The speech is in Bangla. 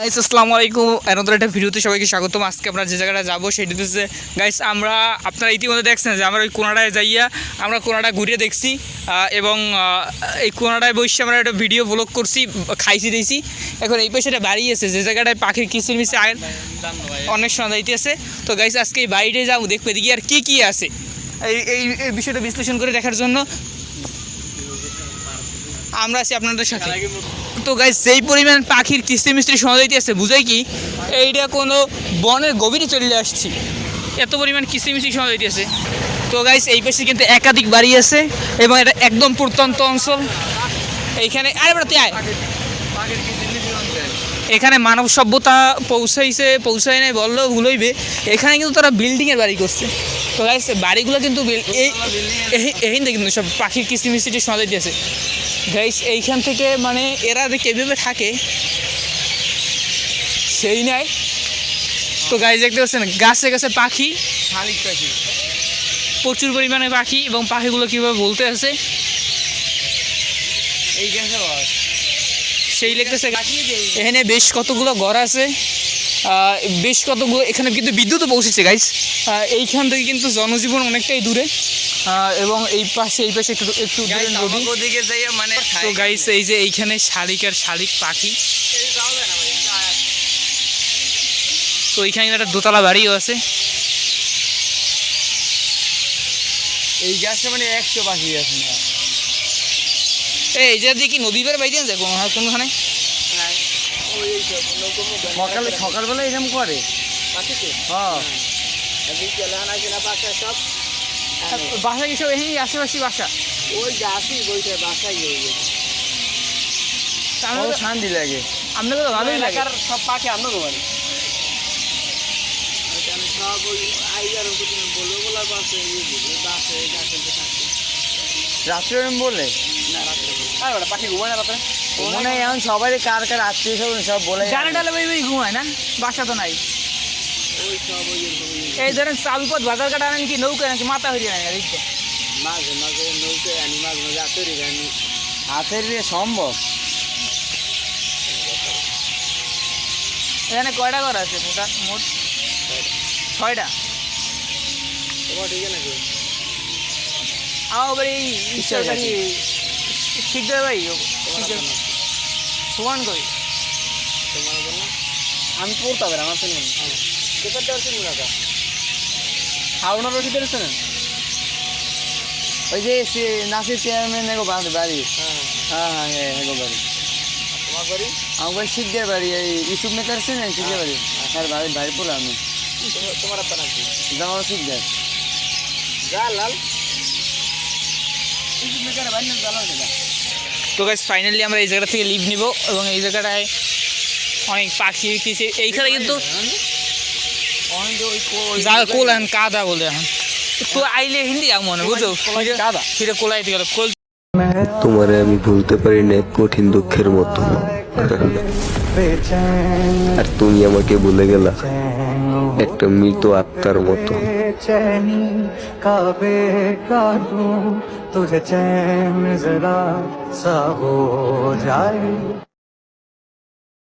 গাইস আসসালামু আলাইকুম। নতুন একটা ভিডিওতে সবাইকে স্বাগতম। আজকে আমরা যে জায়গাটা যাব, সেটা হচ্ছে গাইস আমরা আপনারা ইতিমধ্যে দেখছেন যে আমরা ওই কোনাডায় যাইয়া, আমরা কোনাডা ঘুরে দেখছি এবং এই কোনাডায় বসে আমরা একটা ভিডিও ব্লগ করছি, খাইছি দিয়েছি এখন এই পাশে একটা বাড়ি আছে, যে জায়গাটায় পাখির কিচির মিশে আয় অনেক সময় যাইতেছে। তো গাইস আজকে এই বাড়িতে যাব, দেখবে দেখি আর কী কী আছে। এই এই বিষয়টা বিশ্লেষণ করে দেখার জন্য। আমরা আছি আপনাদের সাথে তো গাইজ যেই পরিমাণ পাখির কিস্তি মিস্ত্রি শোনা যাইতেছে বুঝাই কি এইটা কোনো বনের গভীরে চলে আসছি এত পরিমাণ কিস্তি মিস্ত্রি শোনা যাইতেছে তো গাইস এই পাশে কিন্তু একাধিক বাড়ি আছে এবং এটা একদম প্রত্যন্ত অঞ্চল এইখানে আরে বেটা তুই আয় এখানে মানব সভ্যতা পৌঁছাইছে পৌঁছায় নাই বললেও ভুল হইবে এখানে কিন্তু তারা বিল্ডিংয়ের বাড়ি করছে তো গাইজ বাড়িগুলো কিন্তু এই এই- এই কিন্তু সব পাখির কিস্তি মিস্ত্রিটি শোনা যাইতেছে গাইস এইখান থেকে মানে এরা যে কীভাবে থাকে। সেই নাই। তো গাইস দেখতে পাচ্ছেন গাছে গাছে পাখি। শালিক পাখি। প্রচুর পরিমাণে পাখি এবং পাখিগুলো কীভাবে বলতে আছে। এই বাস। সেই লিখতেছে এখানে বেশ কতগুলো ঘর আছে। বেশ কতগুলো এখানে কিন্তু বিদ্যুৎও পৌঁছেছে গাইস এইখান থেকে কিন্তু জনজীবন অনেকটাই দূরে। এবং এই পাশে এই পাশে একটু একটু দূরে নদী। মানে তো গাইস এই যে এইখানে শালিক আর শালিক পাখি। তো এইখানে একটা দোতলা বাড়িও আছে। এই গ্যাসে মানে একশো পাখি আছে না? এই যে দেখি নদী পারে বাইতে যায় কোনো কোনোখানে? সকালে সকালবেলা এরকম করে। হ্যাঁ। বাসা কি সব এখানে আশেপাশে বাসা। ওই গাছই বইটা বাসাই হয়ে গেছে। তাহলে শান্তি লাগে। আপনাকে তো ভালোই লাগে। সব পাখি আমরা বাড়ি সব ওই আইগার বলব বলা বাসে বাসে গাছে রাত্রে বলে না রাত্রে আর ওটা পাখি ঘুমায় না রাত্রে? মনে এখন সবাই কার কার আত্মীয় স্বজন সব বলে জানে বই ঘুমায় না? বাসা তো নাই ওই সব ওই এরকমই। এই ধরেন চালপথ বাজার কাটা আনেন কি নৌকা নাকি মাথা নেয় দেখতে মাঝে মাঝে নৌকায় আনি মাঝে মাঝে হাতের আনি। হাতের সম্ভব। এখানে কয়টা ঘর আছে মোটা? মোট ছয়টা। নাকি? আমার বাড়ি ঈশ্বর শিখদের ভাই শিখদের সুমান কই তোমার জন্য। আমি পড়তে হবে আমার শুনুন পেপার দেওয়ার রয়েছে না? ওই যে নাসির চেয়ারম্যান এগো বাড়ি বাড়ি। হ্যাঁ। হ্যাঁ হ্যাঁ এগো বাড়ি। তোমার বাড়ি? আমার বাড়ি শিখদের বাড়ি এই ইসুফ মেকার শিখদের বাড়ি হ্যাঁ। বাড়ি? বাড়ি পড়ে আমি। তোমার শিখদের ইসুফ মেকার বাড়ি নাম জানা তো গাইজ ফাইনালি আমরা এই জায়গা থেকে লিভ নিব এবং এই জায়গাটায় অনেক পাখি কিছু এইখানে কিন্তু যা কোল এখন কাদা বলে এখন তো আইলে হিন্দি আগ মনে বুঝো কাদা ফিরে কোলাইতে গেল কোল তোমারে আমি ভুলতে পারি না এক কঠিন দুঃখের মতো আর তুমি আমাকে ভুলে গেলা একটা মৃত আত্মার মতো चैनी काबे का दूं तुझे चैन जरा सा हो जाए